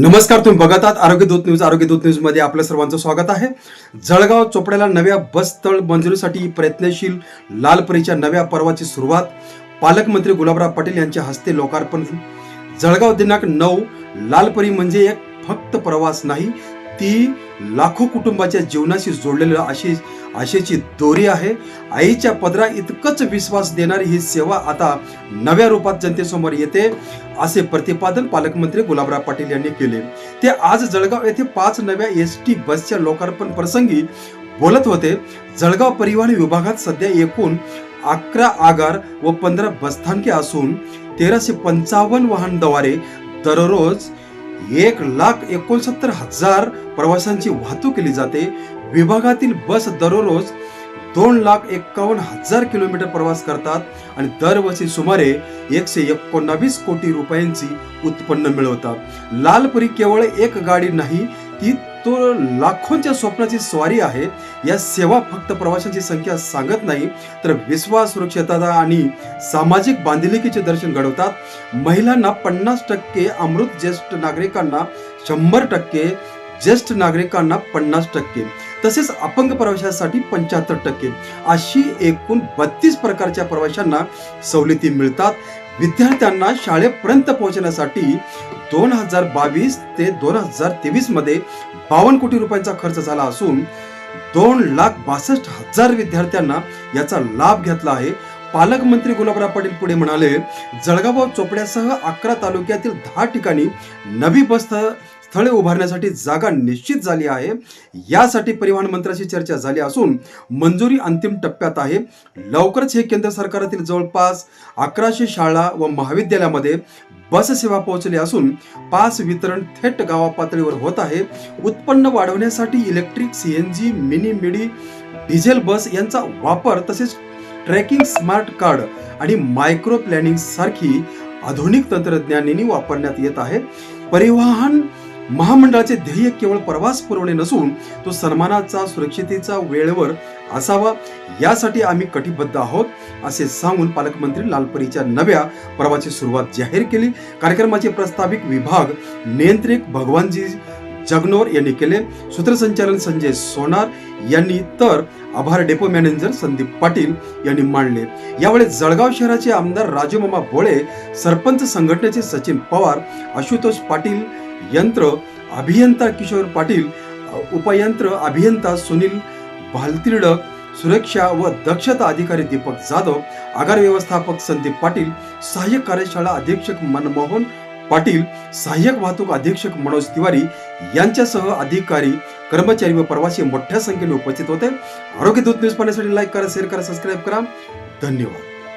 नमस्कार तुम्ही बघत आहात आरोग्य दूत न्यूज. आरोग्य दूत न्यूजमध्ये आपल्या सर्वांचं स्वागत आहे. जळगाव चोपड्याला नव्या बस स्थळ मंजुरीसाठी प्रयत्नशील लालपरीच्या नव्या पर्वाची सुरुवात पालकमंत्री गुलाबराव पाटील यांच्या हस्ते लोकार्पण. जळगाव दिनांक नऊ लालपरी म्हणजे एक फक्त प्रवास नाही ती लाखो कुटुंबाच्या जीवनाशी जोडलेलं अशी आशेची दोरी आहे. आईच्या पदरा इतकंच विश्वास देणारी ही सेवा आता नव्या रूपात जनतेसमोर येते असे प्रतिपादन पालकमंत्री गुलाबराव पाटील यांनी केले. ते आज जळगाव येथे पाच नव्या एस टी बसच्या लोकार्पण प्रसंगी बोलत होते. जळगाव परिवहन विभागात सध्या एकूण अकरा आगार व पंधरा बसस्थानके असून तेराशे पंचावन्न वाहनद्वारे दररोज एक लाख एकोणसत्तर हजार प्रवाशांची वाहतूक केली जाते. विभागातील बस दररोज दोन लाख एक्कावन्न हजार किलोमीटर प्रवास करतात आणि दरवर्षी सुमारे एकशे एकोणावीस कोटी रुपयांची उत्पन्न मिळवतात. लालपरी केवळ एक गाडी नाही ती तो लाखोंच्या स्वप्नाची स्वारी आहे. या सेवा फक्त प्रवाशांची संख्या सांगत नाही तर विश्वास सुरक्षितता आणि सामाजिक बांधिलकीचे दर्शन घडवतात. महिलांना पन्नास टक्के अमृत ज्येष्ठ नागरिकांना शंभर टक्के ज्येष्ठ नागरिकांना पन्नास टक्के. तसेच अपंग प्रवाशांसाठी पंच्याहत्तर टक्के. अशी एकूण बत्तीस प्रकारच्या प्रवाशांना सवलती मिळतात. विद्यार्थ्यांना शाळेपर्यंत पोहोचण्यासाठी दोन हजार बावीस ते दोन हजार तेवीसमध्ये बावन्न कोटी रुपयांचा खर्च झाला असून दोन लाख बासष्ट हजार विद्यार्थ्यांना याचा लाभ घेतला आहे. पालकमंत्री गुलाबराव पाटील पुढे म्हणाले जळगाव चोपड्यासह अकरा तालुक्यातील दहा ठिकाणी नवी बस स्थळे उभारण्यासाठी जागा निश्चित झाली आहे. यासाठी परिवहन मंत्र्याशी चर्चा झाली असून मंजुरी अंतिम टप्प्यात आहे. लवकरच हे केंद्र सरकारातील जवळपास अकराशे शाळा व महाविद्यालयामध्ये बस सेवा पोहोचली असून पास वितरण थेट गावा पातळीवर होत आहे. उत्पन्न वाढवण्यासाठी electric CNG mini midi diesel bus यांचा वापर तसेच ट्रॅकिंग स्मार्ट कार्ड आणि मायक्रो प्लॅनिंग सारखी आधुनिक तंत्रज्ञानाने वापरण्यात येत आहे. परिवहन महामंडळाचे ध्येय केवळ प्रवास पुरवणे नसून तो सन्मानाचा सुरक्षितेचा वेळेवर असावा यासाठी आम्ही कटिबद्ध आहोत असे सांगून पालकमंत्री लालपरीच्या नव्या पर्वाची सुरुवात जाहीर केली. कार्यक्रमाचे प्रस्ताविक विभाग नियंत्रित भगवानजी जगनोर यांनी केले. सूत्रसंचालन संजय सोनार यांनी तर आभार डेपो मॅनेजर संदीप पाटील यांनी मांडले. यावेळी जळगाव शहराचे आमदार राजूमामा भोळे सरपंच संघटनेचे सचिन पवार आशुतोष पाटील यंत्र अभियंता किशोर पाटील उपयंत्र अभियंता सुनील भालतिर्डक सुरक्षा व दक्षता अधिकारी दीपक जाधव आगार व्यवस्थापक संदीप पाटील सहाय्यक कार्यशाळा अधीक्षक मनमोहन पाटील सहाय्यक वाहतूक अधीक्षक मनोज तिवारी यांच्यासह अधिकारी कर्मचारी व प्रवासी मोठ्या संख्येने उपस्थित होते. आरोग्य दूत न्यूज पाहण्यासाठी लाईक करा शेअर करा सबस्क्राईब करा. धन्यवाद.